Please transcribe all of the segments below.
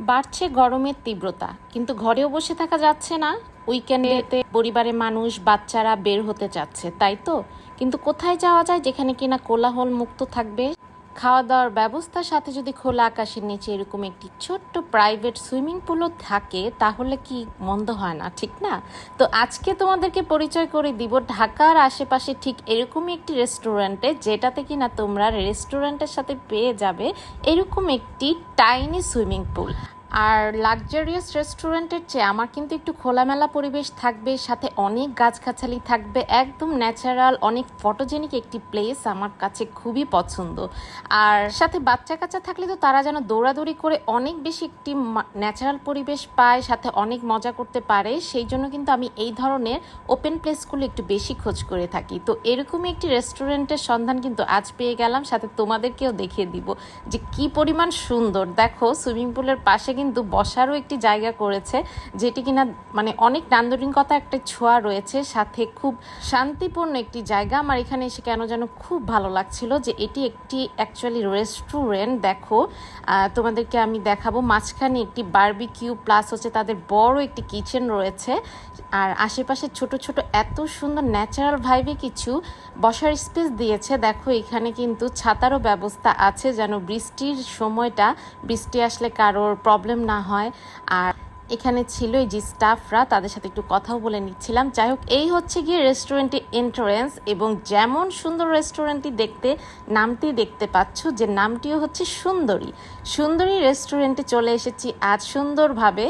বাড়ছে গরমের তীব্রতা, কিন্তু ঘরেও বসে থাকা যাচ্ছে না। উইকেন্ডেতে পরিবারের মানুষ, বাচ্চারা বের হতে চাচ্ছে, তাই তো? কিন্তু কোথায় যাওয়া যায় যেখানে কিনা কোলাহল মুক্ত থাকবে? খাওয়া দাওয়ার ব্যবস্থার সাথে যদি খোলা আকাশের নিচে এরকম একটি ছোট্ট প্রাইভেট সুইমিং পুলও থাকে, তাহলে কি মন্দ হয় না? ঠিক না? তো আজকে তোমাদেরকে পরিচয় করে দিব, ঢাকার আশেপাশে ঠিক এরকমই একটি রেস্টুরেন্টে যেটাতে কি না তোমরা রেস্টুরেন্টের সাথে পেয়ে যাবে এরকম একটি টাইনি সুইমিং পুল আর লাক্সারিয়াস রেস্টুরেন্টের চেয়ে আমার কিন্তু একটু খোলামেলা পরিবেশ থাকবে, সাথে অনেক গাছগাছালি থাকবে, একদম ন্যাচারাল অনেক ফটোজেনিক একটি প্লেস আমার কাছে খুবই পছন্দ। আর সাথে বাচ্চা কাচ্চা থাকলে তো তারা যেন দৌড়াদৌড়ি করে অনেক বেশি একটি ন্যাচারাল পরিবেশ পায়, সাথে অনেক মজা করতে পারে, সেই জন্য কিন্তু আমি এই ধরনের ওপেন প্লেসগুলো একটু বেশি খোঁজ করে থাকি। তো এরকমই একটি রেস্টুরেন্টের সন্ধান কিন্তু আজ পেয়ে গেলাম, সাথে তোমাদেরকেও দেখিয়ে দিব যে কি পরিমাণ সুন্দর। দেখো সুইমিং পুলের পাশে কিন্তু বসারও একটি জায়গা করেছে, যেটি কিনা মানে অনেক নান্দনিকতা একটা ছোঁয়া রয়েছে, সাথে খুব শান্তিপূর্ণ একটি জায়গা। আমার এখানে এসে কেন যেন খুব ভালো লাগছিল যে এটি একটি অ্যাকচুয়ালি রেস্টুরেন্ট দেখো তোমাদেরকে আমি দেখাবো মাঝখানে একটি বারবিকিউ প্লাস হচ্ছে তাদের বড় একটি কিচেন রয়েছে। আর আশেপাশে ছোট ছোট এত সুন্দর ন্যাচারাল ভাইবে কিছু বসার স্পেস দিয়েছে। দেখো, এখানে কিন্তু ছাতারও ব্যবস্থা আছে যেন বৃষ্টির সময়টা, বৃষ্টি আসলে কারোর প্রবলেম না হয়। আর এখানে ছিল এই যে স্টাফরা তাদের সাথে একটু কথাও বলে নিচ্ছিলাম। যাই হোক, এই হচ্ছে গিয়ে রেস্টুরেন্টের এন্ট্রেন্স এবং যেমন সুন্দর রেস্টুরেন্টটি দেখতে, নামটি দেখতে পাচ্ছ যে নামটিও হচ্ছে সুন্দরী। সুন্দরী রেস্টুরেন্টে চলে এসেছি আজ সুন্দরভাবে।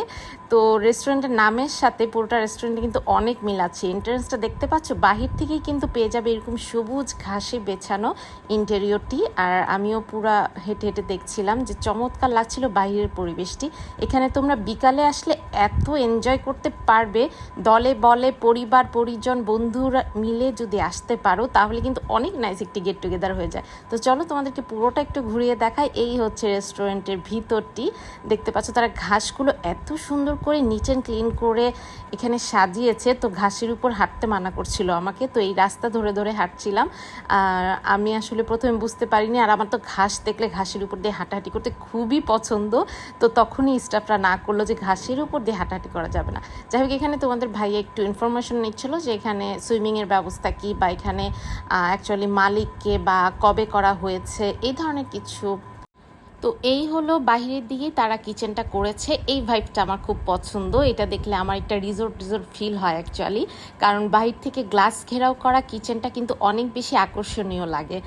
তো রেস্টুরেন্টের নামের সাথে পুরোটা রেস্টুরেন্টে কিন্তু অনেক মিল আছে। এন্ট্রেন্সটা দেখতে পাচ্ছ, বাহির থেকেই কিন্তু পেয়ে যাবে এরকম সবুজ ঘাসে বেছানো ইন্টেরিয়রটি আর আমিও পুরা হেঁটে হেঁটে দেখছিলাম যে চমৎকার লাগছিল বাহিরের পরিবেশটি। এখানে তোমরা বিকালে আসলে এত এনজয় করতে পারবে, দলে, বলে, পরিবার, পরিজন, বন্ধুরা মিলে যদি আসতে পারো, তাহলে কিন্তু অনেক নাইস একটি গেট টুগেদার হয়ে যায়। তো চলো তোমাদেরকে পুরোটা একটু ঘুরিয়ে দেখায় এই হচ্ছে রেস্টুরেন্টের ভিতরটি। দেখতে পাচ্ছ তারা ঘাসগুলো এত সুন্দর করে নিচ অ্যান্ড ক্লিন করে এখানে সাজিয়েছে, তো ঘাসের উপর হাঁটতে মানা করছিল আমাকে, তো এই রাস্তা ধরে ধরে হাঁটছিলাম। আর আমি আসলে প্রথমে বুঝতে পারিনি, আর আমার তো ঘাস দেখলে ঘাসের উপর দিয়ে হাঁটাহাঁটি করতে খুবই পছন্দ, তো তখনই স্টাফরা না করল যে ঘাসের উপর দিয়ে হাঁটাহাঁটি করা যাবে না। যাই হোক, এখানে তোমাদের ভাইয়া একটু ইনফরমেশন নিচ্ছিল যে এখানে সুইমিংয়ের ব্যবস্থা কী বা এখানে অ্যাকচুয়ালি মালিককে বা কবে করা হয়েছে, এই ধরনের কিছু। তো এই হলো বাহিরের দিকে তারা কিচেনটা করেছে। এই ভাইবটা আমার খুব পছন্দ। এটা দেখলে আমার একটা রিসোর্ট রিসোর্ট ফিল হয় অ্যাকচুয়ালি কারণ বাহির থেকে গ্লাস ঘেরাও করা কিচেনটা কিন্তু অনেক বেশি আকর্ষণীয় লাগে।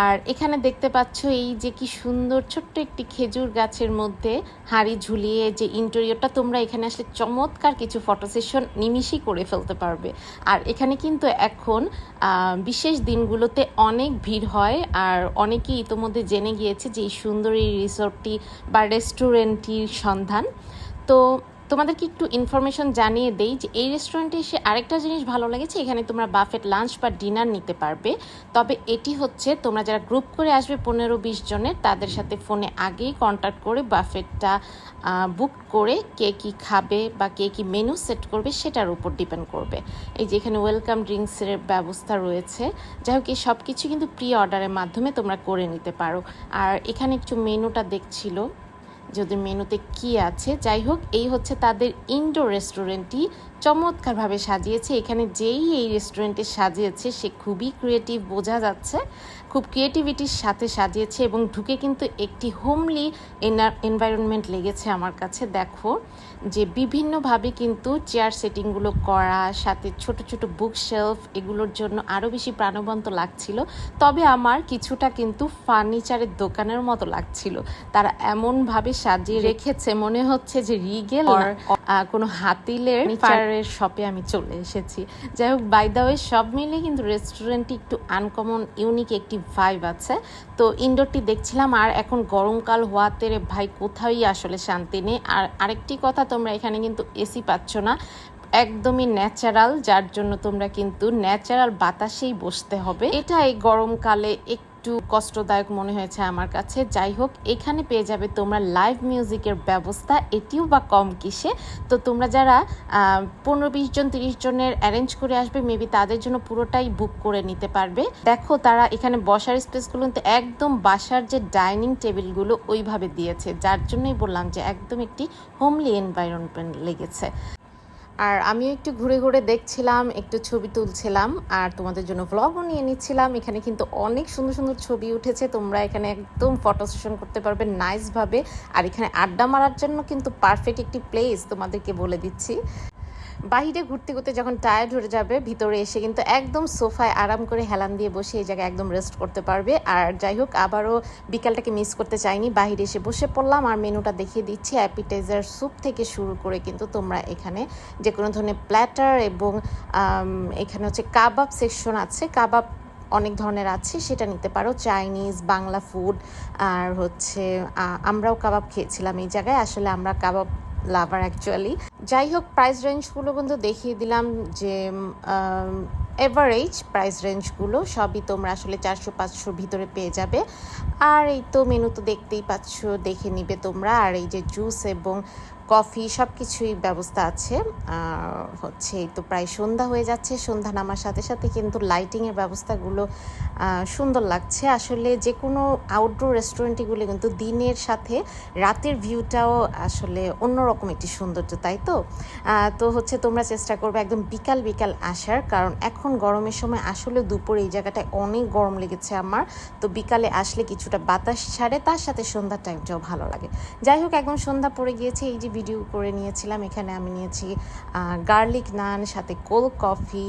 আর এখানে দেখতে পাচ্ছ এই যে কি সুন্দর ছোট্ট একটি খেজুর গাছের মধ্যে হাঁড়ি ঝুলিয়ে যে ইন্টেরিয়রটা তোমরা এখানে আসলে চমৎকার কিছু ফটো সেশন নিমিষই করে ফেলতে পারবে। আর এখানে কিন্তু এখন বিশেষ দিনগুলোতে অনেক ভিড় হয় আর অনেকেই ইতোমধ্যে জেনে গিয়েছে যে এই সুন্দর এই রিসোর্টটি বা রেস্টুরেন্টটির সন্ধান। তো তোমাদেরকে একটু ইনফরমেশন জানিয়ে দেই যে এই রেস্টুরেন্টে এসে আরেকটা জিনিস ভালো লেগেছে, এখানে তোমরা বাফেট লাঞ্চ বা ডিনার নিতে পারবে। তবে এটি হচ্ছে, তোমরা যারা গ্রুপ করে আসবে পনেরো বিশ জনের, তাদের সাথে ফোনে আগেই কন্ট্যাক্ট করে বাফেটটা বুক করে কে কি খাবে বা কে কি মেনু সেট করবে, সেটার উপর ডিপেন্ড করবে। এই যে এখানে ওয়েলকাম ড্রিঙ্কসের ব্যবস্থা রয়েছে। যাই হোক, এই সব কিছু কিন্তু প্রি অর্ডারের মাধ্যমে তোমরা করে নিতে পারো। আর এখানে একটু মেনুটা দেখছিল। যদি মেনুতে কি আছে যাই হোক এই হচ্ছে তাদের ইনডোর রেস্টুরেন্টটি চমৎকারভাবে সাজিয়েছে। এখানে যেই এই রেস্টুরেন্টে সাজিয়েছে সে খুবই ক্রিয়েটিভ বোঝা যাচ্ছে। খুব ক্রিয়েটিভিটির সাথে সাজিয়েছে এবং ঢুকে কিন্তু একটি হোমলি এনভায়রনমেন্ট লেগেছে আমার কাছে। দেখো যে বিভিন্নভাবে কিন্তু চেয়ার সেটিংগুলো করা সাথে ছোট ছোট বুক শেলফ এগুলোর জন্য আরও বেশি প্রাণবন্ত লাগছিল। তবে আমার কিছুটা কিন্তু ফার্নিচারের দোকানের মতো লাগছিল। তারা এমনভাবে সাজিয়ে রেখেছে মনে হচ্ছে যে রিগেল কোনো হাতিলের ফার্নিচারের শপে আমি চলে এসেছি। যাই হোক বাই দা ওয়ে সব মিলিয়ে কিন্তু রেস্টুরেন্টটি একটু আনকমন ইউনিক একটি ভাইব আছে। তো ইনডোরটি দেখছিলাম, আর এখন গরমকাল হওয়াতে রে ভাই কোথাওই আসলে শান্তি নেই? আর আরেকটি কথা, তোমরা এখানে কিন্তু এসি পাচ্ছ না। একদমই ন্যাচারাল যার জন্য তোমরা কিন্তু ন্যাচারাল বাতাসেই বসতে হবে। এটা এই গরমকালে একটু একটু কষ্টদায়ক মনে হয়েছে আমার কাছে। যাই হোক, এখানে পেয়ে যাবে তোমরা লাইভ মিউজিকের ব্যবস্থা। এটিও বা কম কিসে? তো তোমরা যারা পনেরো বিশ জন, তিরিশ জনের অ্যারেঞ্জ করে আসবে মেবি তাদের জন্য পুরোটাই বুক করে নিতে পারবে। দেখো তারা এখানে বসার স্পেসগুলো কিন্তু একদম বাসার যে ডাইনিং টেবিলগুলো ওইভাবে দিয়েছে। যার জন্যই বললাম যে একদম একটি হোমলি এনভায়রনমেন্ট লেগেছে। আর আমিও একটু ঘুরে ঘুরে দেখছিলাম, একটু ছবি তুলছিলাম আর তোমাদের জন্য ব্লগও নিয়ে নিচ্ছিলাম। এখানে কিন্তু অনেক সুন্দর সুন্দর ছবি উঠেছে, তোমরা এখানে একদম ফটো সেশন করতে পারবে নাইসভাবে আর এখানে আড্ডা মারার জন্য কিন্তু পারফেক্ট একটি প্লেস তোমাদেরকে বলে দিচ্ছি। বাহিরে ঘুরতে ঘুরতে যখন টায়ার্ড হয়ে যাবে, ভিতরে এসে কিন্তু একদম সোফায় আরাম করে হেলান দিয়ে বসে এই জায়গায় একদম রেস্ট করতে পারবে। আর যাই হোক, আবারও বিকালটাকে মিস করতে চাইনি বাহিরে এসে বসে পড়লাম। আর মেনুটা দেখিয়ে দিচ্ছি অ্যাপিটাইজার স্যুপ থেকে শুরু করে কিন্তু তোমরা এখানে যে কোনো ধরনের প্ল্যাটার এবং এখানে হচ্ছে কাবাব সেকশন আছে। কাবাব অনেক ধরনের আছে, সেটা নিতে পারো। চাইনিজ বাংলা ফুড আর হচ্ছে আমরাও কাবাব খেয়েছিলাম এই জায়গায়। আসলে আমরা কাবাব লাভার অ্যাকচুয়ালি যাই হোক প্রাইস রেঞ্জগুলো কিন্তু দেখিয়ে দিলাম যে এভারেজ প্রাইস রেঞ্জগুলো সবই তোমরা আসলে চারশো, পাঁচশোর ভিতরে পেয়ে যাবে। আর এই তো মেনু তো দেখতেই পাচ্ছ, দেখে নিবে তোমরা। আর এই যে জুস এবং কফি সব কিছুই ব্যবস্থা আছে। হচ্ছে তো প্রায় সন্ধ্যা হয়ে যাচ্ছে, সন্ধ্যা নামার সাথে সাথে কিন্তু লাইটিংয়ের ব্যবস্থাগুলো সুন্দর লাগছে। আসলে যে কোনো আউটডোর রেস্টুরেন্টগুলো কিন্তু দিনের সাথে রাতের ভিউটাও আসলে অন্যরকম একটি সৌন্দর্য, তাই তো? তো হচ্ছে তোমরা চেষ্টা করবে একদম বিকাল বিকাল আসার। কারণ এখন গরমের সময় আসলে দুপুরে এই জায়গাটায় অনেক গরম লেগেছে আমার। তো বিকালে আসলে কিছুটা বাতাস ছাড়ে, তার সাথে সন্ধ্যার টাইমটাও ভালো লাগে। যাই হোক, একদম সন্ধ্যা পড়ে গিয়েছে। এই যে ভিডিও করে নিয়েছিলাম। এখানে আমি নিয়েছি গার্লিক নান সাথে কোল্ড কফি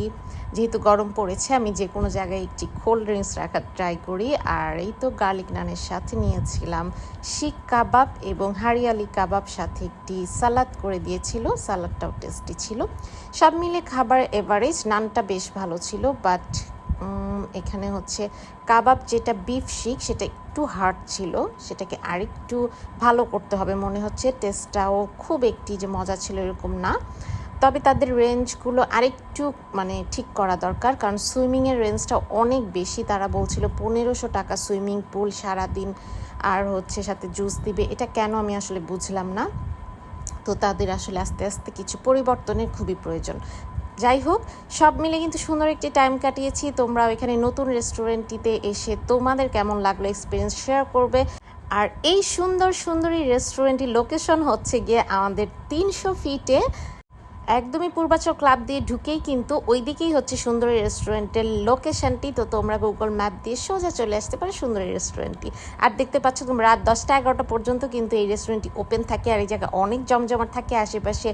যেহেতু গরম পড়েছে, আমি যে কোনো জায়গায় একটি কোল্ড ড্রিঙ্কস রাখার ট্রাই করি। আর এই তো গার্লিক নানের সাথে নিয়েছিলাম শিক কাবাব এবং হারিয়ালি কাবাব সাথে একটি সালাদ করে দিয়েছিল। সালাদটাও টেস্টি ছিল। সব মিলে খাবার এভারেজ নানটা বেশ ভালো ছিল বাট এখানে হচ্ছে কাবাব যেটা বিফ শিক, সেটা একটু হার্ড ছিল, সেটাকে আরেকটু ভালো করতে হবে। মনে হচ্ছে টেস্টটাও খুব একটি যে মজা ছিল এরকম না। তবে তাদের রেঞ্জগুলো আরেকটু মানে ঠিক করা দরকার, কারণ সুইমিংয়ের রেঞ্জটা অনেক বেশি। তারা বলছিল পনেরোশো টাকা সুইমিং পুল সারাদিন, আর হচ্ছে সাথে জুস দিবে। এটা কেন আমি আসলে বুঝলাম না। তো তাদের আসলে আস্তে আস্তে কিছু পরিবর্তনের খুবই প্রয়োজন। যাই হোক, সব মিলে কিন্তু সুন্দর একটি টাইম কাটিয়েছি। তোমরা এখানে নতুন রেস্টুরেন্টটিতে এসে তোমাদের কেমন লাগল এক্সপিরিয়েন্স শেয়ার করবে। আর এই সুন্দর, সুন্দরী রেস্টুরেন্টটির লোকেশন হচ্ছে গিয়ে আমাদের তিনশো ফিটে একদমই পূর্বাচল ক্লাব দিয়ে ঢুকেই কিন্তু ওই দিকেই হচ্ছে সুন্দরী রেস্টুরেন্টের লোকেশনটি তো তোমরা গুগল ম্যাপ দিয়ে সোজা চলে আসতে পারো সুন্দরী রেস্টুরেন্টটি। আর দেখতে পাচ্ছ তোমরা রাত দশটা এগারোটা পর্যন্ত কিন্তু এই রেস্টুরেন্টটি ওপেন থাকে আর এই জায়গায় অনেক জমজমাট থাকে। আশেপাশে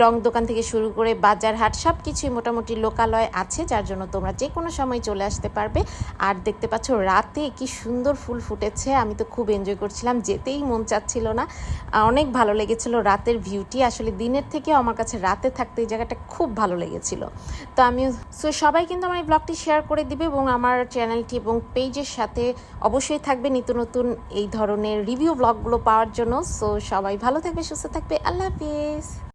টং দোকান থেকে শুরু করে বাজার হাট সব কিছুই মোটামুটি লোকালয় আছে, যার জন্য তোমরা যে কোনো সময় চলে আসতে পারবে। আর দেখতে পাচ্ছ রাতে কি সুন্দর ফুল ফুটেছে, আমি তো খুব এনজয় করছিলাম, যেতেই মন চাচ্ছিল না। অনেক ভালো লেগেছিল রাতের ভিউটি আসলে দিনের থেকেও আমার কাছে রাতে থাকতে এই জায়গাটা খুব ভালো লেগেছিল। তো আমি সো সবাই কিন্তু আমার এই ব্লগটি শেয়ার করে দিবে এবং আমার চ্যানেলটি এবং পেজের সাথে অবশ্যই থাকবে নিত্য নতুন এই ধরনের রিভিউ ব্লগগুলো পাওয়ার জন্য। সো সবাই ভালো থাকবে, সুস্থ থাকবে, আল্লাহ হাফিজ।